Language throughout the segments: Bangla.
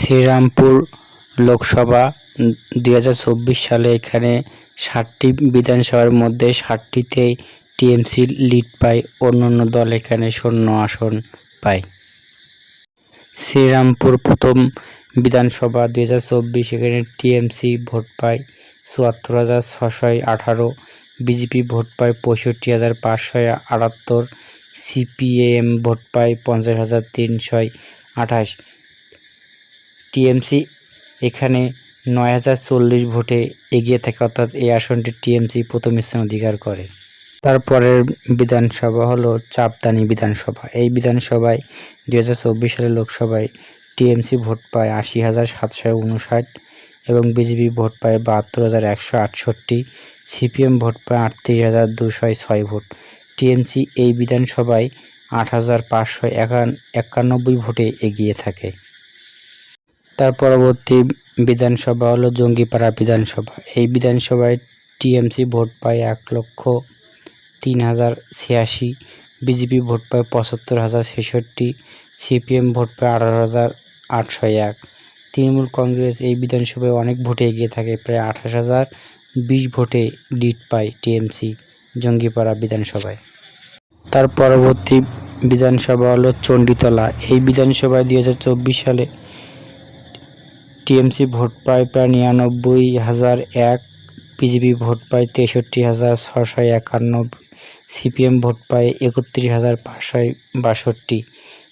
শ্রীরামপুর লোকসভা দুই হাজার চব্বিশ সালে এখানে ষাটটি বিধানসভার মধ্যে ষাটটিতেই টিএমসি লিড পায়, অন্যান্য দল এখানে শূন্য আসন পায়। শ্রীরামপুর প্রথম বিধানসভা দুই হাজার চব্বিশ, এখানে টিএমসি ভোট পায় চুয়াত্তর হাজার ছশো আঠারো, বিজেপি ভোট পায় পঁয়ষট্টি হাজার পাঁচশো আটাত্তর, সিপিএম ভোট পায় পঞ্চাশ হাজার তিনশো আঠাশ। টিএমসি এখানে নয় হাজার চল্লিশ ভোটে এগিয়ে থাকে, অর্থাৎ এই আসনটি টিএমসি প্রথম স্থান অধিকার করে। তারপরের বিধানসভা হলো চাপদানি বিধানসভা। এই বিধানসভায় দুই হাজার চব্বিশ সালের লোকসভায় টিএমসি ভোট পায় আশি হাজার সাতশো উনষাট এবং বিজেপি ভোট পায় বাহাত্তর হাজার একশো আটষট্টি। সিপিএম ভোট পায় আটত্রিশ হাজার দুশো ছয় ভোট। টিএমসি এই বিধানসভায় আট হাজার পাঁচশো একানব্বই ভোটে এগিয়ে থাকে। তার পরবর্তী বিধানসভা হলো জঙ্গিপাড়া বিধানসভা। এই বিধানসভায় টিএমসি ভোট পায় এক লক্ষ তিন হাজার ছিয়াশি, বিজেপি ভোট পায় পঁচাত্তর হাজার ছেষট্টি, সিপিএম ভোট পায় আঠারো হাজার আটশো এক। তৃণমূল কংগ্রেস এই বিধানসভায় অনেক ভোটে এগিয়ে থাকে, প্রায় আঠাশ হাজার বিশ ভোটে লিড পায় টিএমসি জঙ্গিপাড়া বিধানসভায়। তার পরবর্তী বিধানসভা হলো চণ্ডীতলা। এই বিধানসভায় দুই হাজার চব্বিশ সালে টিএমসি ভোট পায় প্রায় নিরানব্বই হাজার এক, বিজেপি ভোট পায় তেষট্টি হাজার ছশো একানব্বই সিপিএম ভোট পায় একত্রিশ হাজার পাঁচশো বাষট্টি।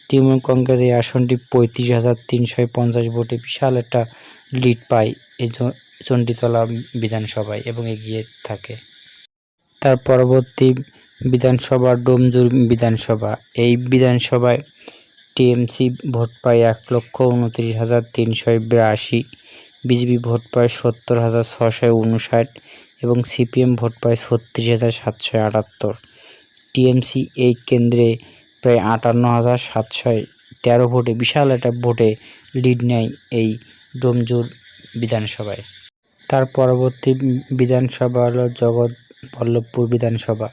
তৃণমূল কংগ্রেস এই আসনটি পঁয়ত্রিশ হাজার তিনশো পঞ্চাশ ভোটে বিশাল একটা লিড পায় এই চণ্ডীতলা বিধানসভায় এবং এগিয়ে থাকে। তার পরবর্তী বিধানসভা ডোমজুর বিধানসভা। এই বিধানসভায় টিএমসি ভোট পায় এক লক্ষ উনত্রিশ হাজার তিনশো বিরাশি। বিজেপি ভোট পায় সত্তর হাজার ছশো উনষাট এবং সিপিএম ভোট পায় ছত্রিশ হাজার সাতশো আটাত্তর। টিএমসি এই কেন্দ্রে প্রায় আটান্ন হাজার সাতশো তেরো ভোটে, বিশাল একটা ভোটে লিড নেয় এই ডোমজুর বিধানসভায়। তার পরবর্তী বিধানসভা হলো জগৎ বল্লভপুর বিধানসভা।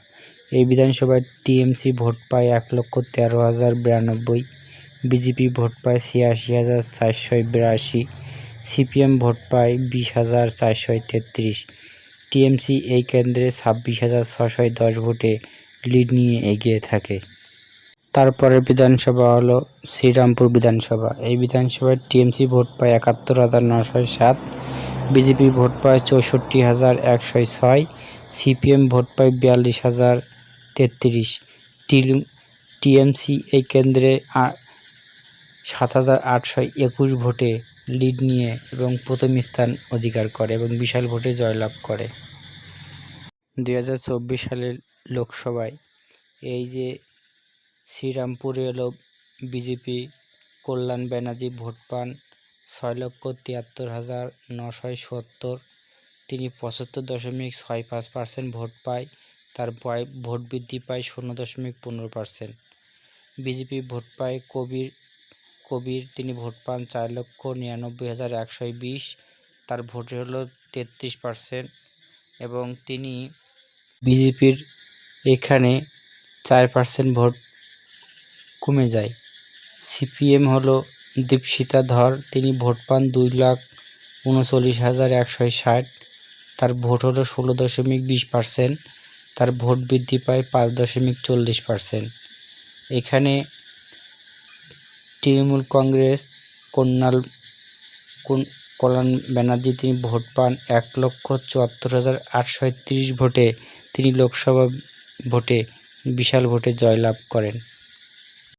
এই বিধানসভায় টিএমসি ভোট পায় এক লক্ষ তেরো হাজার বিরানব্বই বিজেপি ভোট পায় ছিয়াশি হাজার চারশো বিরাশি, সিপিএম ভোট পায় বিশ হাজার চারশো তেত্রিশ, টিএমসি এই কেন্দ্রে ছাব্বিশ হাজার ছশো দশ ভোটে লিড নিয়ে এগিয়ে থাকে। তারপরের বিধানসভা হলো শ্রীরামপুর বিধানসভা। এই বিধানসভায় টিএমসি ভোট পায় একাত্তর হাজার নশো সাত, বিজেপি ভোট পায় চৌষট্টি হাজার একশো ছয়, সিপিএম ভোট পায় বিয়াল্লিশ হাজার তেত্রিশ টিএমসি এই কেন্দ্রে সাত হাজার আটশো একুশ ভোটে লিড নিয়ে এবং প্রথম স্থান অধিকার করে এবং বিশাল ভোটে জয়লাভ করে। দুই হাজার চব্বিশ সালের লোকসভায় এই যে শ্রীরামপুরে এলো বিজেপি, কল্যাণ ব্যানার্জি ভোট পান ছয় লক্ষ তিয়াত্তর হাজার নশো সত্তর। তিনি পঁচাত্তর দশমিক ছয় পাঁচ পার্সেন্ট ভোট পায়, তার ভোট বৃদ্ধি পায় শূন্য দশমিক পনেরো পার্সেন্ট। বিজেপি ভোট পায় কবির কবির, তিনি ভোট পান চার লক্ষ নিরানব্বই হাজার একশো বিশ। তার ভোট হলো তেত্রিশ পার্সেন্ট এবং তিনি বিজেপির এখানে চার পার্সেন্ট ভোট কমে যায়। সিপিএম হলো দীপশিতা ধর, তিনি ভোট পান দুই লাখ উনচল্লিশ হাজার একশো ষাট। তার ভোট হলো ষোলো দশমিক বিশ পার্সেন্ট। তার ভোট বৃদ্ধি পায় পাঁচ দশমিক চল্লিশ পার্সেন্ট। এখানে তৃণমূল কংগ্রেস, কন্যাল কল্যাণ ব্যানার্জি, তিনি ভোট পান এক লক্ষ চুয়াত্তর হাজার আটশো তিরিশ ভোটে। তিনি লোকসভা ভোটে, বিশাল ভোটে জয়লাভ করেন।